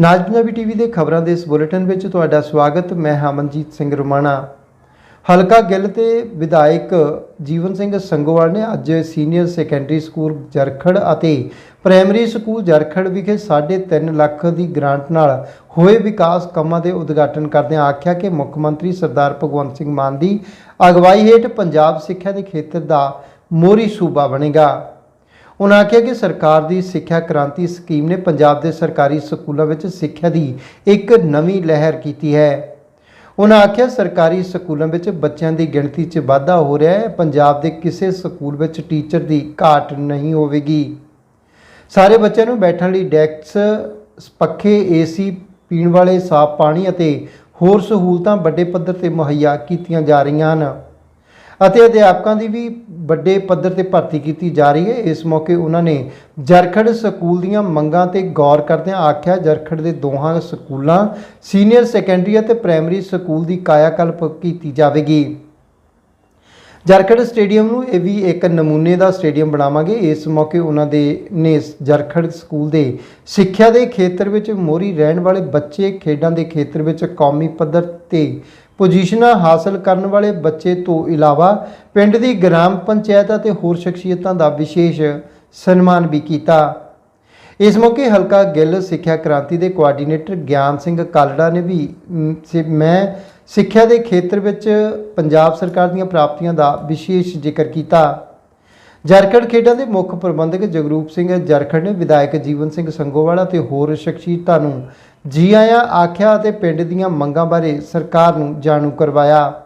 ਨਾਜ Punjabi TV ਦੇ ਖਬਰਾਂ ਦੇ ਇਸ ਬੁਲੇਟਿਨ ਵਿੱਚ ਤੁਹਾਡਾ ਸਵਾਗਤ, ਮੈਂ ਹਮਨਜੀਤ ਸਿੰਘ ਰਮਾਣਾ। ਹਲਕਾ ਗਿੱਲ ਤੇ ਵਿਧਾਇਕ ਜੀਵਨ ਸਿੰਘ ਸੰਗੋਵਾਲ ਨੇ ਅੱਜ ਸੀਨੀਅਰ ਸੈਕੰਡਰੀ ਸਕੂਲ ਜਰਖੜ ਅਤੇ ਪ੍ਰਾਇਮਰੀ ਸਕੂਲ ਜਰਖੜ ਵਿਖੇ 3.5 ਲੱਖ ਦੀ ਗ੍ਰਾਂਟ ਨਾਲ ਹੋਏ ਵਿਕਾਸ ਕੰਮਾਂ ਦੇ ਉਦਘਾਟਨ ਕਰਦਿਆਂ ਆਖਿਆ ਕਿ ਮੁੱਖ ਮੰਤਰੀ ਸਰਦਾਰ ਭਗਵੰਤ ਸਿੰਘ ਮਾਨ ਦੀ ਅਗਵਾਈ ਹੇਠ ਪੰਜਾਬ ਸਿੱਖਿਆ ਦੇ ਖੇਤਰ ਦਾ ਮੋਹਰੀ ਸੂਬਾ ਬਣੇਗਾ। ਉਹਨਾਂ ਆਖਿਆ ਕਿ ਸਰਕਾਰ ਦੀ ਸਿੱਖਿਆ ਕ੍ਰਾਂਤੀ ਸਕੀਮ ਨੇ ਪੰਜਾਬ ਦੇ ਸਰਕਾਰੀ ਸਕੂਲਾਂ ਵਿੱਚ ਸਿੱਖਿਆ ਦੀ ਇੱਕ ਨਵੀਂ ਲਹਿਰ ਕੀਤੀ ਹੈ। ਉਹਨਾਂ ਆਖਿਆ, ਸਰਕਾਰੀ ਸਕੂਲਾਂ ਵਿੱਚ ਬੱਚਿਆਂ ਦੀ ਗਿਣਤੀ 'ਚ ਵਾਧਾ ਹੋ ਰਿਹਾ ਹੈ। ਪੰਜਾਬ ਦੇ ਕਿਸੇ ਸਕੂਲ ਵਿੱਚ ਟੀਚਰ ਦੀ ਘਾਟ ਨਹੀਂ ਹੋਵੇਗੀ। ਸਾਰੇ ਬੱਚਿਆਂ ਨੂੰ ਬੈਠਣ ਲਈ ਡੈਕਸ ਪੱਖੇ, ਏਸੀ, ਪੀਣ ਵਾਲੇ ਸਾਫ਼ ਪਾਣੀ ਅਤੇ ਹੋਰ ਸਹੂਲਤਾਂ ਵੱਡੇ ਪੱਧਰ ਤੇ ਮੁਹੱਈਆ ਕੀਤੀਆਂ ਜਾ ਰਹੀਆਂ ਹਨ। ਅਤੇ ਅਧਿਆਪਕਾਂ ਦੀ ਵੀ ਵੱਡੇ ਪੱਧਰ ਤੇ ਭਰਤੀ ਕੀਤੀ ਜਾ ਰਹੀ ਹੈ। ਇਸ ਮੌਕੇ ਉਹਨਾਂ ਨੇ ਜਰਖੜ ਸਕੂਲ ਦੀਆਂ ਮੰਗਾਂ ਤੇ ਗੌਰ ਕਰਦਿਆਂ ਆਖਿਆ, ਜਰਖੜ ਦੇ ਦੋਹਾਂ ਸਕੂਲਾਂ, ਸੀਨੀਅਰ ਸੈਕੰਡਰੀ ਅਤੇ ਪ੍ਰਾਇਮਰੀ ਸਕੂਲ ਦੀ ਕਾਇਆਕਲਪ ਕੀਤੀ ਜਾਵੇਗੀ। ਜਰਖੜ ਸਟੇਡੀਅਮ ਨੂੰ ਇਹ ਵੀ ਇੱਕ ਨਮੂਨੇ ਦਾ ਸਟੇਡੀਅਮ ਬਣਾਵਾਂਗੇ। ਇਸ ਮੌਕੇ ਉਹਨਾਂ ਦੇ ਨੇ ਜਰਖੜ ਸਕੂਲ ਦੇ ਸਿੱਖਿਆ ਦੇ ਖੇਤਰ ਵਿੱਚ ਮੋਰੀ ਰਹਿਣ ਵਾਲੇ ਬੱਚੇ, ਖੇਡਾਂ ਦੇ ਖੇਤਰ ਵਿੱਚ ਕੌਮੀ ਪੱਧਰ ਤੇ ਪੋਜੀਸ਼ਨਾਂ ਹਾਸਲ ਕਰਨ ਵਾਲੇ ਬੱਚੇ ਤੋਂ ਇਲਾਵਾ ਪਿੰਡ ਦੀ ਗ੍ਰਾਮ ਪੰਚਾਇਤ ਅਤੇ ਹੋਰ ਸ਼ਖਸੀਅਤਾਂ ਦਾ ਵਿਸ਼ੇਸ਼ ਸਨਮਾਨ ਵੀ ਕੀਤਾ। ਇਸ ਮੌਕੇ ਹਲਕਾ ਗਿੱਲ ਸਿੱਖਿਆ ਕ੍ਰਾਂਤੀ ਦੇ ਕੋਆਰਡੀਨੇਟਰ ਗਿਆਨ ਸਿੰਘ ਕਾਲੜਾ ਨੇ ਵੀ ਮੈਂ ਸਿੱਖਿਆ ਦੇ ਖੇਤਰ ਵਿੱਚ ਪੰਜਾਬ ਸਰਕਾਰ ਦੀਆਂ ਪ੍ਰਾਪਤੀਆਂ ਦਾ ਵਿਸ਼ੇਸ਼ ਜ਼ਿਕਰ ਕੀਤਾ। ਜਰਖੜ ਖੇਡਾਂ ਦੇ ਮੁੱਖ ਪ੍ਰਬੰਧਕ ਜਗਰੂਪ ਸਿੰਘ ਜਰਖੜ ਨੇ ਵਿਧਾਇਕ ਜੀਵਨ ਸਿੰਘ ਸੰਗੋਵਾਲਾ ਤੇ ਹੋਰ ਸ਼ਖਸੀਅਤਾਂ ਨੂੰ ਜੀ ਆਇਆਂ ਆਖਿਆ ਅਤੇ ਪਿੰਡ ਦੀਆਂ ਮੰਗਾਂ ਬਾਰੇ ਸਰਕਾਰ ਨੂੰ ਜਾਣੂ ਕਰਵਾਇਆ।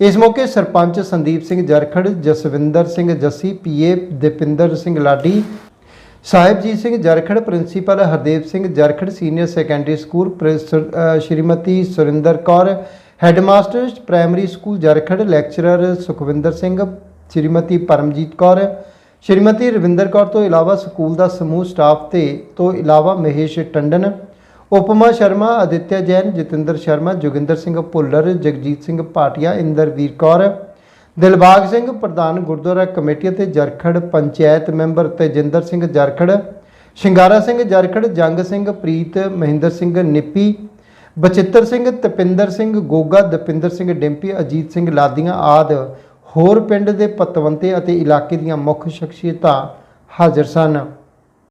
ਇਸ ਮੌਕੇ sarpanch Sandeep Singh Jarkhar, Jaswinder Singh Jassi, PA Dipinder Singh Ladi, Sahibjeet Singh Jarkhar, principal Hardev Singh Jarkhar, senior secondary school Prince- Shrimati Surinder Kaur, headmaster primary school Jarkhar, lecturer Sukhwinder Singh, Shrimati Paramjit Kaur, Shrimati Ravinder Kaur ਤੋਂ ਇਲਾਵਾ school ਦਾ ਸਮੂਹ staff ਤੇ ਤੋਂ ਇਲਾਵਾ ਮਹੇਸ਼ ਟੰਡਨ ਉਪਮਾ ਸ਼ਰਮਾ ਅਦਿੱਤਿਆ ਜੈਨ, ਜਤਿੰਦਰ ਸ਼ਰਮਾ, ਜੋਗਿੰਦਰ ਸਿੰਘ ਭੁੱਲਰ, ਜਗਜੀਤ ਸਿੰਘ ਭਾਟੀਆ ਇੰਦਰਵੀਰ ਕੌਰ, ਦਿਲਬਾਗ ਸਿੰਘ ਪ੍ਰਧਾਨ gurdwara committee ਅਤੇ Jarkhar panchayat member Tejinder Singh Jarkhar, Shingara Singh Jarkhar, Jang Singh ਪ੍ਰੀਤ, ਮਹਿੰਦਰ ਸਿੰਘ ਨਿੱਪੀ, ਬਚਿੱਤਰ ਸਿੰਘ, ਤਪਿੰਦਰ ਸਿੰਘ ਗੋਗਾ, ਦਪਿੰਦਰ ਸਿੰਘ ਡਿੰਪੀ, ਅਜੀਤ ਸਿੰਘ ਲਾਦੀਆਂ ਆਦ ਹੋਰ ਪਿੰਡ ਦੇ ਪਤਵੰਤੇ ਅਤੇ ਇਲਾਕੇ ਦੀਆਂ ਮੁੱਖ ਸ਼ਖਸੀਅਤਾਂ ਹਾਜ਼ਰ ਸਨ।